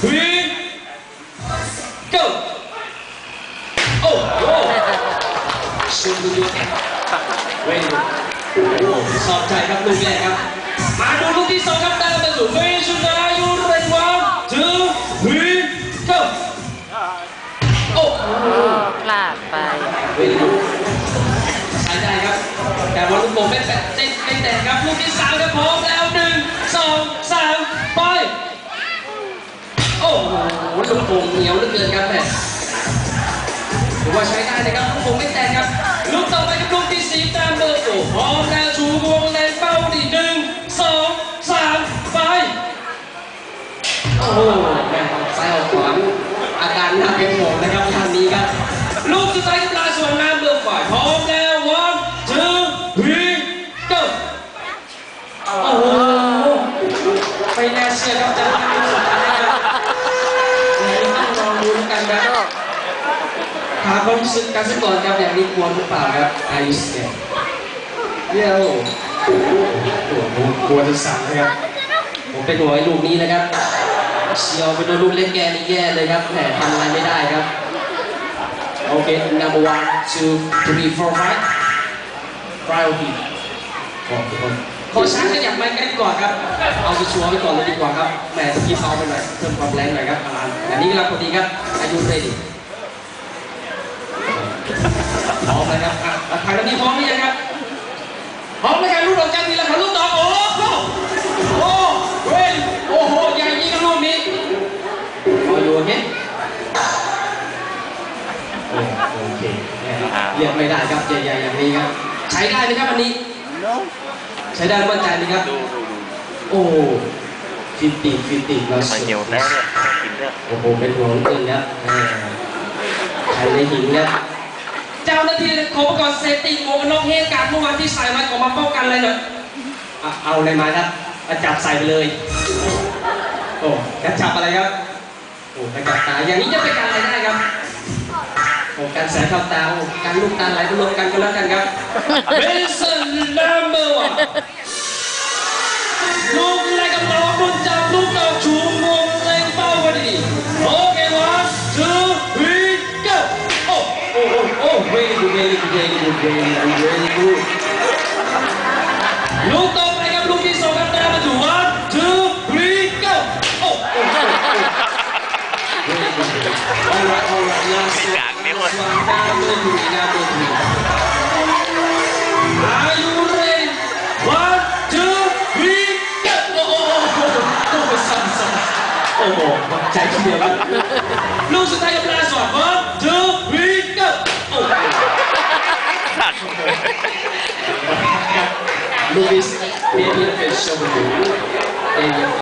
three, go. Oh, oh. ซูดูดูเว้ยโอสอใจครับลูกแรกครับ มาดูลูกที่สองครับตามมาสู่เฟยสุดายูเรนวัน two three โอพลาดไปเว้ยใช้ได้ครับ แต่ว่าลูกโป่งไม่แตะไม่แตะครับ ลูกที่สามครับพร้อมแล้วหนึ่งสอง หลูกโป่งเหนียวเหลือเกินครับแม่ถือว่าใช้ได้นะครับลูกโป่งไม่แตะครับ ลูกต่อไปครับลูกที่สีตามเบอร์โอ้พร้อมแล้วชูวงในเป้าที่หนึ่งสองสามไปโอ้โหแม่ออกซ้ายออกขวาอาการน่าเป็นห่วงนะครับท่างนี้ครับ ลูกสุดท้ายปลาส่วนน้ำเบืองฝ่ายพร้อมแล้ว one two three go โอ้โหไม่น่เชื่อครับจะามความรู้สึกกันสักก่อนครับอย่างนี้ควรหรือเปล่าครับอายุสเนี่ยเดี๋ยวโอ้โหผมกลัวจะสั่นนะครับ ผมเป็นหัวไอ้ลูกนี้นะครับเชียวไปโดนลูกเล่นแกนี่แย่เลยครับแหมทำอะไรไม่ได้ครับ โอเค number one two three four five priority ขอบคุณขอช้างขยับไม้ใกล้ก่อนครับ เอาชัวร์ๆไว้ก่อนเลยดีกว่าครับแหมตะกี้เบาไปหน่อยเพิ่มความแรงหน่อยครับอารันอันนี้กำลังพอดีครับ อายุเรดี อะทางนี้พร้อมหรือยังครับ พร้อมในการรุ่นออกจากนี้แล้วครับรุ่นต่อโอ้โหโอ้เว้ยโอ้โหใหญ่ยิ่งกับลูกนี้พออยู่โอเคโอ้โอเคเรียกไม่ได้ครับใหญ่ๆอย่างนี้ครับ ใช้ได้ไหมครับอันนี้ ใช้ได้มั่นใจไหมครับดูดูดูโอ้ฟิตติฟิตติเรามาสุดเกี่ยวแล้วเนี่ยกินเนี่ยโอ้โหเป็นห่วงจริงครับแหม่ใครในหินครับ เจ้าหน้าที่ขอประกอบเซฟตี้หมวกกันน็อกเฮการเมื่อวานที่ใส่มาขอมาป้องกันอะไรหน่อยอะเอาอะไรมาครับกระจับใส่ไปเลย โอ้กระจับอะไรครับ โอ้กระจับตา อย่างนี้จะเป็นการอะไรได้ครับโอ้การแสงเข้าตาโอ้การลูกตาไหลไปรวมกันก็แล้วกันครับ Listen number one ลู very good very good very good very good very good ลูกต่อไปครับลูกที่สองครับตามมาถูก one two three go โอ้โอ้โอ้ Very good. Alright, alright, last one. กากเนี่ยหมด Last one. Number three, number three. Are you ready? One, two, three, go! โอ้โหโอ้โหโอ้โหสั่นสั่นโอ้โหใจทีเดียวครับลูกสุดท้ายกับ last one. One, two, three, go! โอ้โห ขาด Luis,